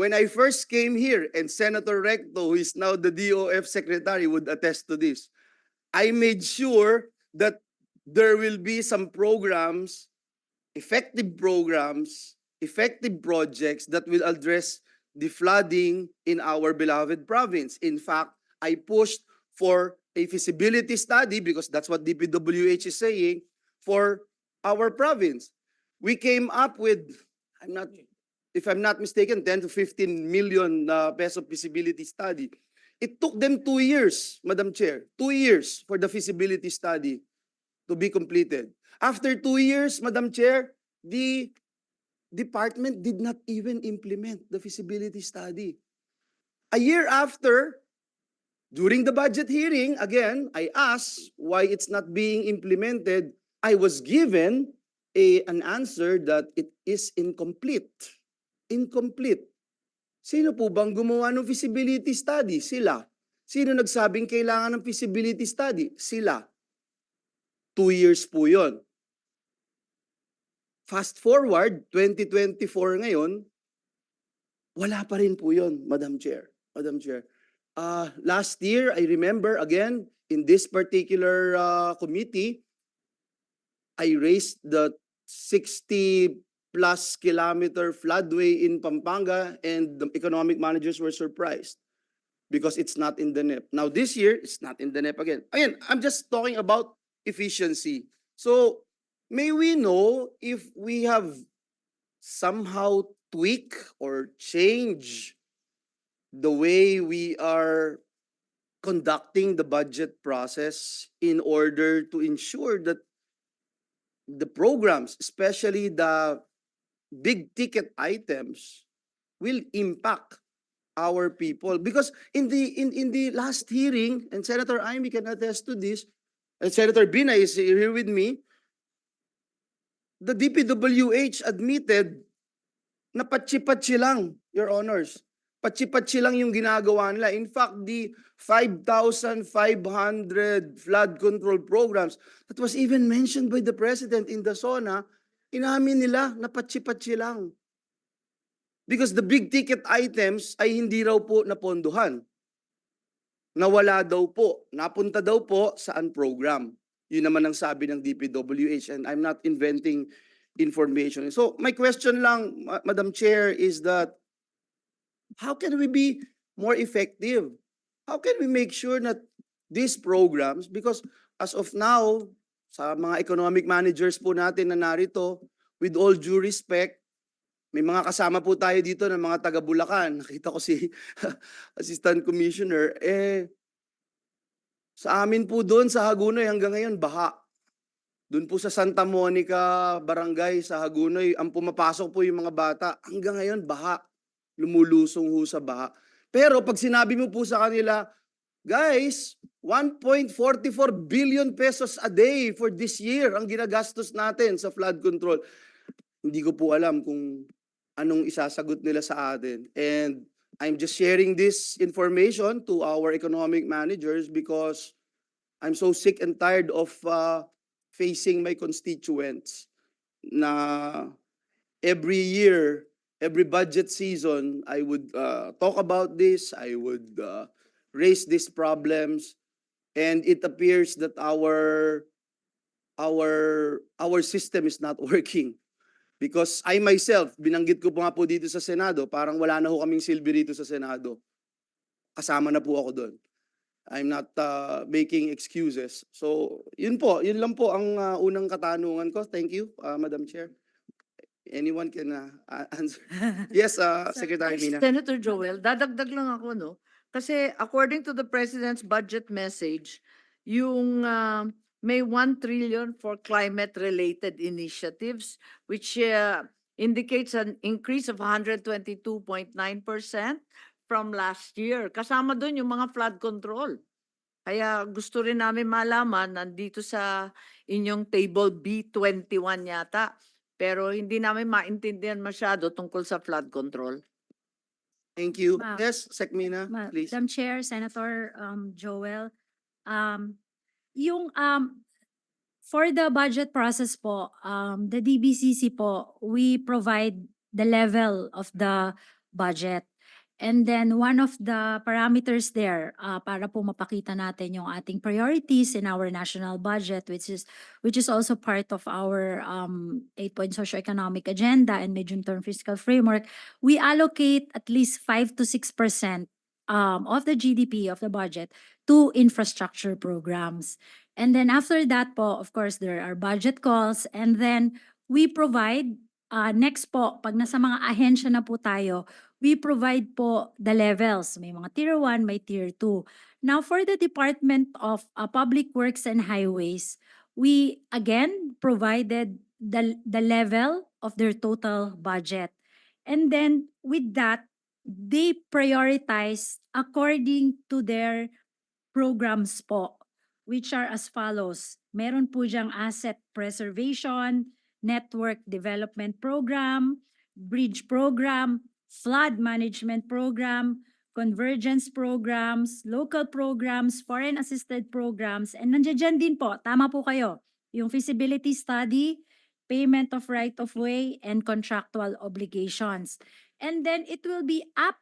when I first came here, and Senator Recto, who is now the DOF secretary, would attest to this, I made sure that there will be some programs, effective programs, effective projects that will address the flooding in our beloved province. In fact, I pushed for a feasibility study because that's what DPWH is saying for our province. We came up with, I'm not, if I'm not mistaken, 10 to 15 million uh, peso feasibility study. It took them two years, Madam Chair, two years for the feasibility study to be completed. After two years, Madam Chair, the department did not even implement the feasibility study. A year after, during the budget hearing, again, I asked why it's not being implemented. I was given a, an answer that it is incomplete. Incomplete. Sino po bang gumawa ng feasibility study? Sila. Sino nagsabing kailangan ng feasibility study? Sila. Two years po yon. Fast forward, 2024 ngayon, wala pa rin po yon, Madam Chair. Madam Chair. Uh, last year, I remember again, in this particular uh, committee, I raised the 60 plus kilometer floodway in Pampanga and the economic managers were surprised because it's not in the NEP. Now this year, it's not in the NEP again. Again, I'm just talking about efficiency. So may we know if we have somehow tweak or change the way we are conducting the budget process in order to ensure that the programs, especially the big ticket items, will impact our people. Because in the in, in the last hearing, and Senator Amy can attest to this, and Senator Bina is here with me, the DPWH admitted na patsi-patsi lang, Your Honors. Patsi-patsi lang yung ginagawa nila. In fact, the 5,500 flood control programs that was even mentioned by the President in the SONA, inamin nila na patsi-patsi lang. Because the big ticket items ay hindi raw po napondohan. Nawala daw po. Napunta daw po sa program. Yun naman ang sabi ng DPWH and I'm not inventing information. So my question lang, Ma- Madam Chair, is that how can we be more effective? How can we make sure that these programs, because as of now, sa mga economic managers po natin na narito, with all due respect, may mga kasama po tayo dito ng mga taga Bulacan. Nakita ko si Assistant Commissioner. Eh, sa amin po doon sa Hagunoy hanggang ngayon, baha. Doon po sa Santa Monica Barangay sa Hagunoy, ang pumapasok po yung mga bata, hanggang ngayon, baha. Lumulusong ho sa baha. Pero pag sinabi mo po sa kanila, guys, 1.44 billion pesos a day for this year ang ginagastos natin sa flood control. Hindi ko po alam kung anong isasagot nila sa atin. And I'm just sharing this information to our economic managers because I'm so sick and tired of uh, facing my constituents na every year, every budget season, I would uh, talk about this, I would uh, raise these problems, and it appears that our our our system is not working. Because I myself, binanggit ko po nga po dito sa Senado, parang wala na ho kaming silbi dito sa Senado. Kasama na po ako doon. I'm not uh, making excuses. So, yun po, yun lang po ang uh, unang katanungan ko. Thank you, uh, Madam Chair. Anyone can uh, answer? Yes, uh, Secretary Mina. Senator Joel, dadagdag lang ako, no? Kasi according to the President's budget message, yung ah, may 1 trillion for climate-related initiatives, which uh, indicates an increase of 122.9% from last year. Kasama doon yung mga flood control. Kaya gusto rin namin malaman, nandito sa inyong table B21 yata, pero hindi namin maintindihan masyado tungkol sa flood control. Thank you. Ma- Yes, Sec Mina, please. Madam Chair, Senator um, Joel, um, yung um, for the budget process po, um, the DBCC po, we provide the level of the budget. And then one of the parameters there uh, para po mapakita natin yung ating priorities in our national budget which is which is also part of our um eight-point socioeconomic agenda and medium-term fiscal framework, we allocate at least five to six percent um of the GDP of the budget to infrastructure programs. And then after that po, of course, there are budget calls and then we provide uh, next po, pag nasa mga ahensya na po tayo, we provide po the levels. May mga tier 1, may tier 2. Now for the Department of uh, Public Works and Highways, we again provided the the level of their total budget. And then with that, they prioritize according to their programs po, which are as follows. Meron po diyang asset preservation, network development program, bridge program, flood management program, convergence programs, local programs, foreign assisted programs, and nandiyan din po, tama po kayo, yung feasibility study, payment of right of way, and contractual obligations. And then it will be up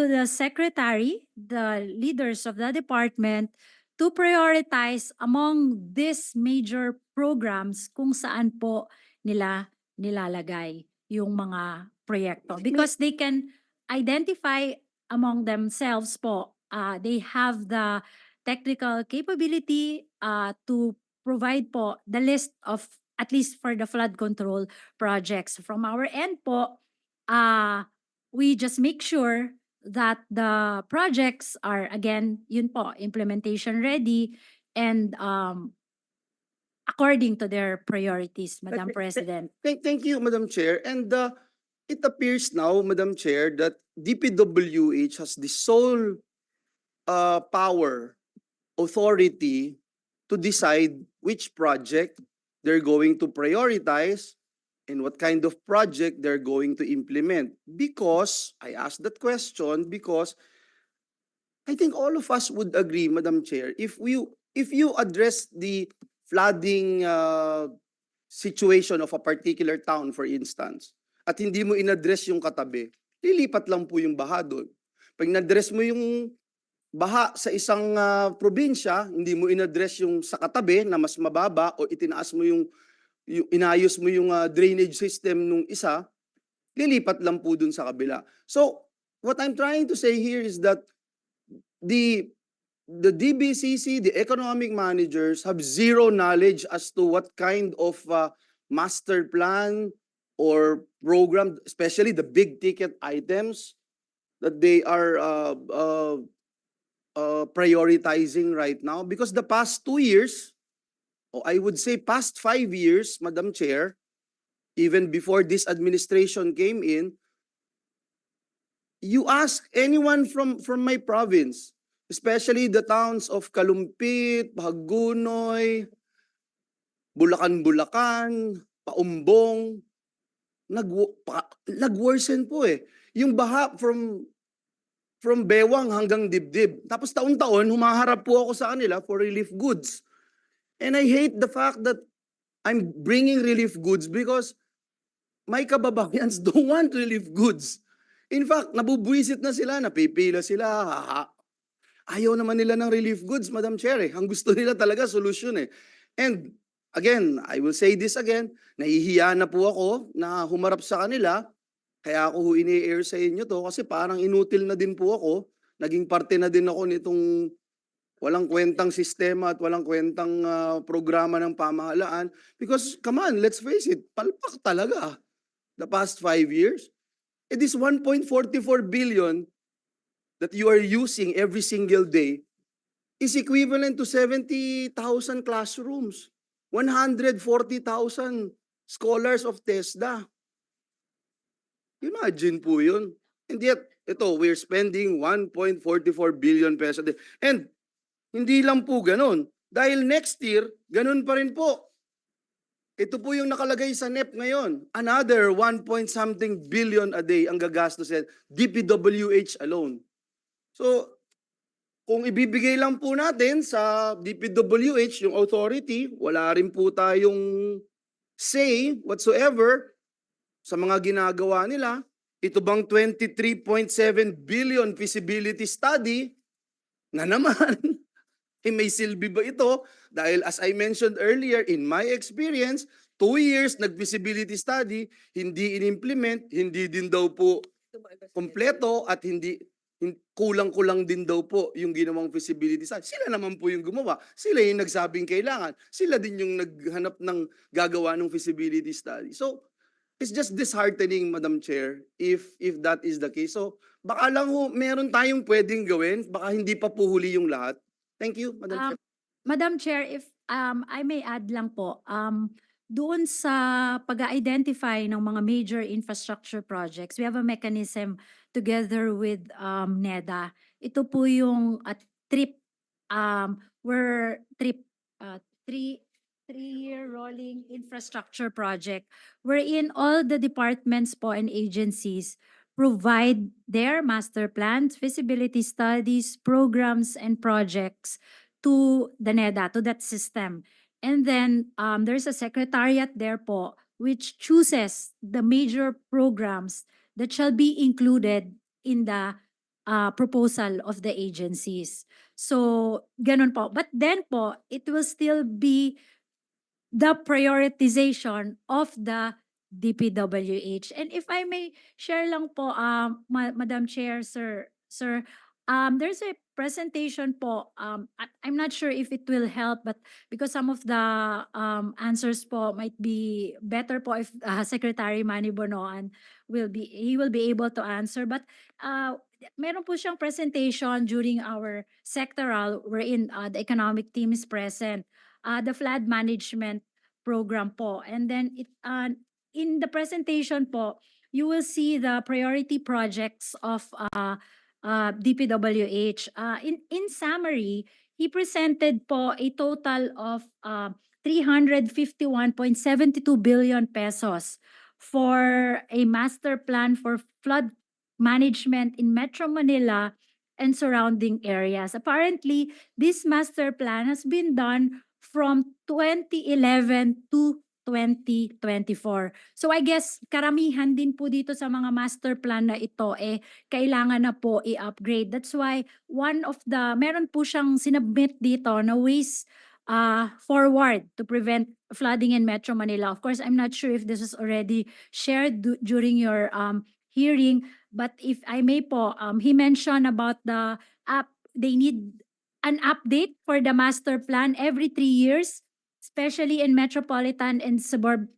to the secretary, the leaders of the department, to prioritize among these major programs kung saan po nila nilalagay yung mga proyekto. Because they can identify among themselves po, uh, they have the technical capability uh, to provide po the list of at least for the flood control projects. From our end po, uh, we just make sure that the projects are again, yun po, implementation ready and um, according to their priorities, Madam President. Thank, thank you, Madam Chair. And uh, it appears now, Madam Chair, that DPWH has the sole uh, power, authority to decide which project they're going to prioritize and what kind of project they're going to implement. Because, I asked that question because I think all of us would agree, Madam Chair, if we, if you address the flooding uh, situation of a particular town, for instance, at hindi mo inaddress yung katabi, lilipat lang po yung baha doon. Pag inaddress mo yung baha sa isang ah, probinsya, hindi mo inaddress yung sa katabi na mas mababa o itinaas mo yung, yung inayos mo yung ah, drainage system nung isa, lilipat lang po dun sa kabila. So, what I'm trying to say here is that the the DBCC, the economic managers have zero knowledge as to what kind of uh, master plan or program, especially the big ticket items that they are uh, uh, uh, prioritizing right now. Because the past two years, or I would say past five years, Madam Chair, even before this administration came in, you ask anyone from from my province, especially the towns of Kalumpit, Hagunoy, Bulacan-Bulacan, Paumbong, nag nag-worsen po eh. Yung baha from from Bewang hanggang Dibdib. Tapos taon-taon humaharap po ako sa kanila for relief goods. And I hate the fact that I'm bringing relief goods because my kababayans don't want relief goods. In fact, nabubwisit na sila, napipila sila, haha. Ayaw naman nila ng relief goods, Madam Chair. Eh. Ang gusto nila talaga, solusyon eh. And again, I will say this again, nahihiya na po ako na humarap sa kanila. Kaya ako ho ini-air sa inyo to kasi parang inutil na din po ako. Naging parte na din ako nitong walang kwentang sistema at walang kwentang ah, programa ng pamahalaan. Because come on, let's face it, palpak talaga the past five years. It is 1.44 billion that you are using every single day is equivalent to 70,000 classrooms, 140,000 scholars of TESDA. Imagine po yun. And yet, ito, we're spending 1.44 billion day. And hindi lang po ganun. Dahil next year, ganun pa rin po. Ito po yung nakalagay sa NEP ngayon. Another 1 point something billion a day ang gagastos yan. DPWH alone. So, kung ibibigay lang po natin sa DPWH, yung authority, wala rin po tayong say whatsoever sa mga ginagawa nila. ito bang 23.7 billion feasibility study na naman, eh may silbi ba ito? Dahil as I mentioned earlier, in my experience, two years nag-feasibility study, hindi in-implement, hindi din daw po kompleto at hindi hin- kulang-kulang din daw po yung ginawang feasibility study. Sila naman po yung gumawa. Sila yung nagsabing kailangan. Sila din yung naghanap ng gagawa ng feasibility study. So, it's just disheartening, Madam Chair, if if that is the case. So, baka lang ho, meron tayong pwedeng gawin. Baka hindi pa po huli yung lahat. Thank you, Madam Um, Chair. Madam Chair, if um, I may add lang po, um, doon sa pag-identify ng mga major infrastructure projects, we have a mechanism together with um, NEDA. Ito po yung uh, trip, um, we're trip, uh, three, three-year rolling infrastructure project wherein all the departments po and agencies provide their master plans, feasibility studies, programs, and projects to the NEDA, to that system. And then um, there's a secretariat there po which chooses the major programs that shall be included in the uh, proposal of the agencies. So, ganun po. But then po, it will still be the prioritization of the DPWH. And if I may share lang po, um, Ma- Madam Chair, Sir, Sir, um, there's a presentation po. Um, I'm not sure if it will help, but because some of the um, answers po might be better po if uh, Secretary Manny Bonoan will be, he will be able to answer. But uh, meron po siyang presentation during our sectoral wherein uh, the economic team is present. Uh, the flood management program po. And then it, uh, in the presentation po, you will see the priority projects of uh, uh, DPWH. Uh, in, in summary, he presented po a total of uh, 351.72 billion pesos for a master plan for flood management in Metro Manila and surrounding areas. Apparently, this master plan has been done from 2011 to 2024. So I guess karamihan din po dito sa mga master plan na ito eh kailangan na po i-upgrade. That's why one of the meron po siyang sinubmit dito na ways uh, forward to prevent flooding in Metro Manila. Of course, I'm not sure if this was already shared du- during your um, hearing, but if I may po, um, he mentioned about the app, they need an update for the master plan every three years, especially in metropolitan and suburb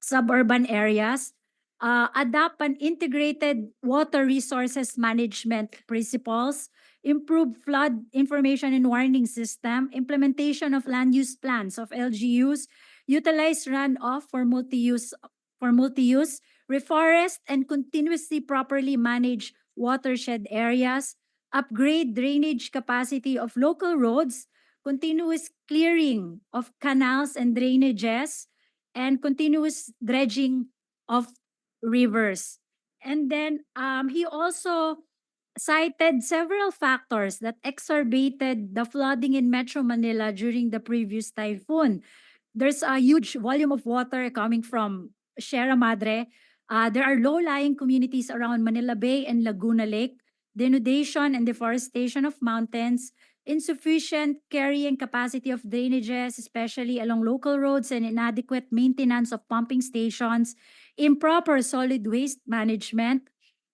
suburban areas. Uh, adopt an integrated water resources management principles, improve flood information and warning system, implementation of land use plans of LGUs, utilize runoff for multi-use for multi-use, reforest and continuously properly manage watershed areas, upgrade drainage capacity of local roads, continuous clearing of canals and drainages, and continuous dredging of rivers. And then um, he also cited several factors that exacerbated the flooding in Metro Manila during the previous typhoon. There's a huge volume of water coming from Sierra Madre. Uh, there are low-lying communities around Manila Bay and Laguna Lake, denudation and deforestation of mountains, insufficient carrying capacity of drainages, especially along local roads, and inadequate maintenance of pumping stations, improper solid waste management,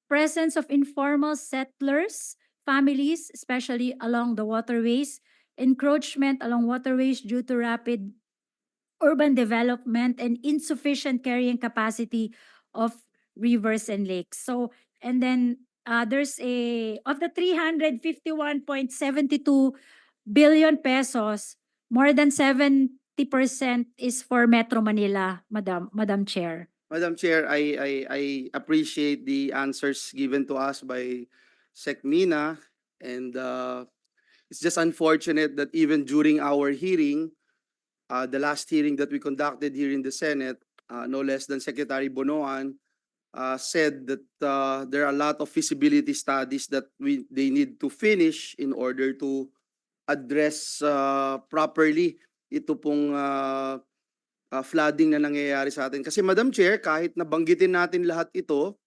presence of informal settlers, families, especially along the waterways, encroachment along waterways due to rapid urban development, and insufficient carrying capacity of rivers and lakes. So, and then uh, there's a, of the 351.72 billion pesos, more than 70% is for Metro Manila, Madam, Madam Chair. Madam Chair, I, I, I appreciate the answers given to us by Sec Mina. And uh, it's just unfortunate that even during our hearing, uh, the last hearing that we conducted here in the Senate, uh, no less than Secretary Bonoan, uh, said that uh, there are a lot of feasibility studies that we, they need to finish in order to address uh, properly ito pong uh, uh, flooding na nangyayari sa atin. Kasi Madam Chair, kahit nabanggitin natin lahat ito,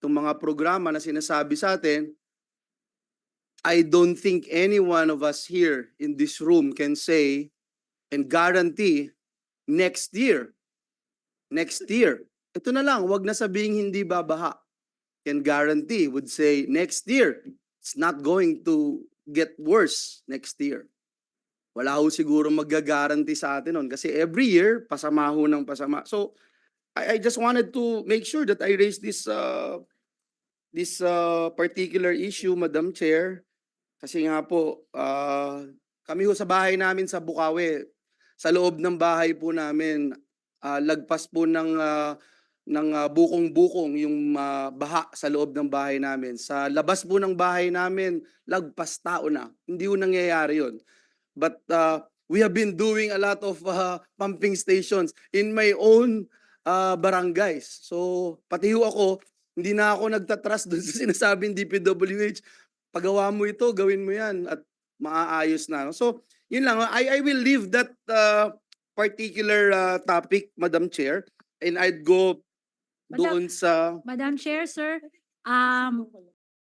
itong mga programa na sinasabi sa atin, I don't think any one of us here in this room can say and guarantee next year. Next year. Ito na lang, wag na sabihing hindi babaha. Can guarantee, would say next year, it's not going to get worse next year. Wala ho siguro magga-guarantee sa atin nun kasi every year, pasama ho ng pasama. So, I, I just wanted to make sure that I raise this uh, this uh, particular issue, Madam Chair. Kasi nga po, ah, kami ho sa bahay namin sa Bukawi, sa loob ng bahay po namin, ah, lagpas po ng ah, ng ah, bukong-bukong yung ah, baha sa loob ng bahay namin. Sa labas po ng bahay namin, lagpas tao na. Hindi ho nangyayari yun. But uh, we have been doing a lot of uh, pumping stations in my own uh, barangays. So pati ho ako, hindi na ako nagtatrust doon sa sinasabing DPWH. Pagawa mo ito, gawin mo yan at maaayos na. So yun lang, I, I will leave that uh, particular uh, topic, Madam Chair, and I'd go doon sa... Madam Chair, sir, um,